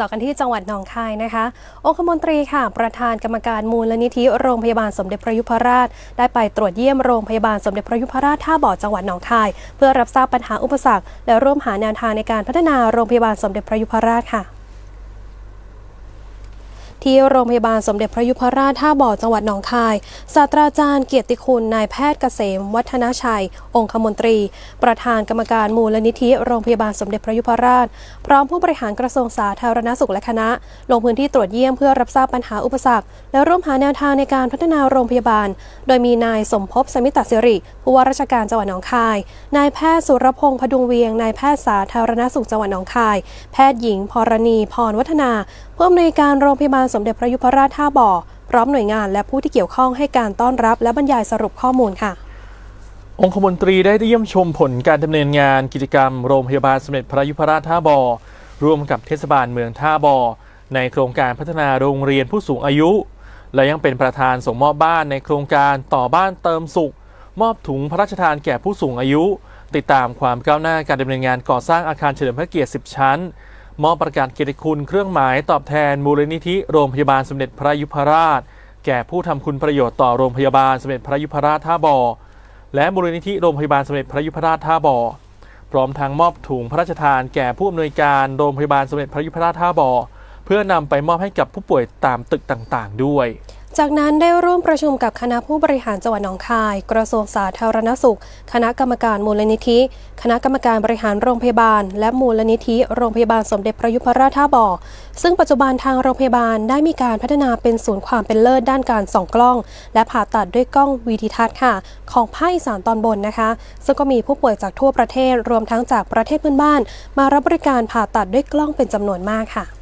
ต่อกันที่จังหวัดหนองคายนะคะ องคมนตรีค่ะ ประธานกรรมการมูลนิธิโรงพยาบาลสมเด็จพระยุพราช ได้ไปตรวจเยี่ยมโรงพยาบาลสมเด็จพระยุพราชท่าบ่อจังหวัดหนองคาย เพื่อรับทราบปัญหาอุปสรรค และร่วมหาแนวทางในการพัฒนาโรงพยาบาลสมเด็จพระยุพราชค่ะ ที่โรงพยาบาลสมเด็จพระยุพราชท่าบ่อจังหวัดหนองคาย ศาสตราจารย์เกียรติคุณนายแพทย์เกษม วัฒนชัย องคมนตรี ประธานกรรมการมูลนิธิโรงพยาบาลสมเด็จพระยุพราช พร้อมผู้บริหารกระทรวงสาธารณสุขและคณะ ลงพื้นที่ตรวจเยี่ยมเพื่อรับทราบปัญหาอุปสรรค และร่วมหาแนวทางในการพัฒนาโรงพยาบาล โดยมีนายสมภพสมิตสิริผู้ว่าราชการจังหวัดหนองคาย นายแพทย์สุรพงษ์พดุงเวียงนายแพทย์สาธารณสุขจังหวัดหนองคาย แพทย์หญิงพรณีพรวัฒนาผู้อำนวยการโรงพยาบาลสมเด็จพระยุพราชท่าบ่อ พร้อมหน่วยงานและผู้ที่เกี่ยวข้องให้การต้อนรับและบรรยายสรุปข้อมูลค่ะ องคมนตรีได้เยี่ยมชมผลการดำเนินงานกิจกรรมโรงพยาบาลสมเด็จพระยุพราชท่าบ่อร่วมกับเทศบาลเมืองท่าบ่อในโครงการพัฒนาโรงเรียนผู้สูงอายุ และยังเป็นประธานส่งมอบบ้านในโครงการต่อบ้านเติมสุข มอบถุงพระราชทานแก่ผู้สูงอายุ ติดตามความก้าวหน้าการดำเนินงานก่อสร้างอาคารเฉลิมพระเกียรติ 10 ชั้น มอบประกาศเกียรติคุณเครื่องหมายตอบแทนมูลนิธิโรงพยาบาลสมเด็จพระยุพราช แก่ผู้ทำคุณประโยชน์ต่อโรงพยาบาลสมเด็จพระยุพราชท่าบ่อและมูลนิธิโรงพยาบาลสมเด็จพระยุพราชท่าบ่อพร้อมทั้งมอบถุงพระราชทานแก่ผู้อำนวยการโรงพยาบาลสมเด็จพระยุพราชท่าบ่อเพื่อนำไปมอบให้กับผู้ป่วยตามตึกต่างๆ ด้วย จากนั้นได้ร่วมประชุมกับคณะผู้บริหารจังหวัดหนองคาย กระทรวงสาธารณสุข คณะกรรมการมูลนิธิ คณะกรรมการบริหารโรงพยาบาล และมูลนิธิโรงพยาบาลสมเด็จพระยุพราชท่าบ่อ ซึ่งปัจจุบันทางโรงพยาบาลได้มีการพัฒนาเป็นศูนย์ความเป็นเลิศด้านการส่องกล้อง และผ่าตัดด้วยกล้องวีทิทัศน์ค่ะ ของภาคอีสานตอนบนนะคะ ซึ่งก็มีผู้ป่วยจากทั่วประเทศรวมทั้งจากประเทศเพื่อนบ้าน มารับบริการผ่าตัดด้วยกล้องเป็นจำนวนมากค่ะ